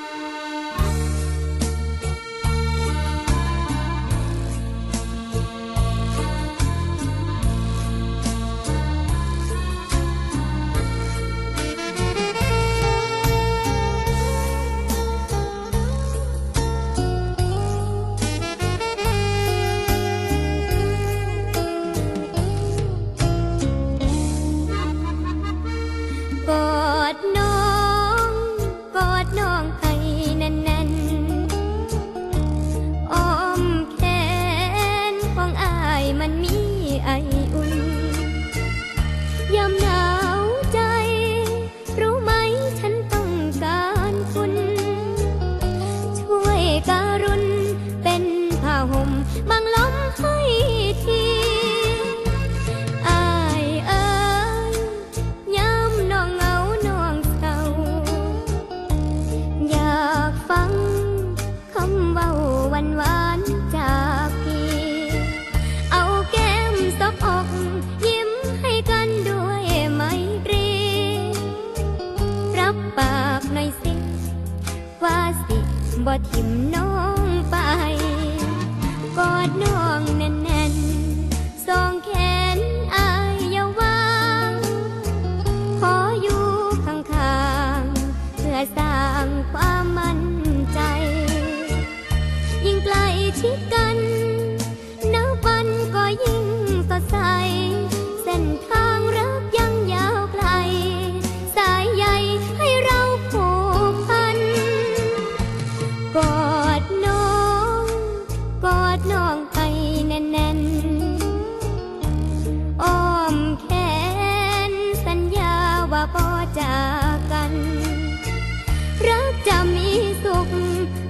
ก มันมีไออุ่นยามหนาวใจ รู้ไหมฉันต้องการคุณ ช่วยการุณเป็นผ้าห่มบังลมให้ที บ่ทิมน้องไป กอดน้องแน่นๆสองแขนอายอย่าวางขออยู่ข้างๆ เพื่อสร้างความมั่นใจ ยิ่งไกลชิดกัน จากกัน รักจะมีสุข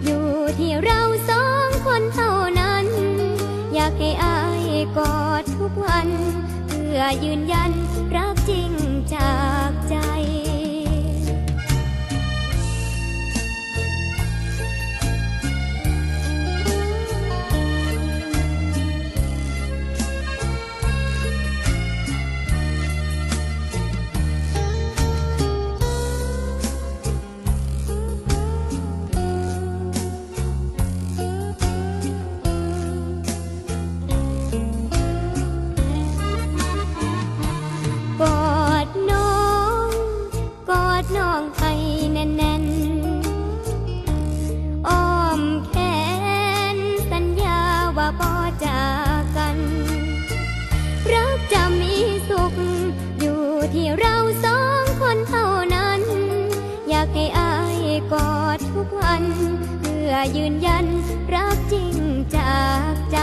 อยู่ที่เราสองคนเท่านั้น อยากให้อายกอดทุกวัน เพื่อยืนยันรักจริงจากใจ กอดทุกวัน เพื่อยืนยันรักจริงจากใจ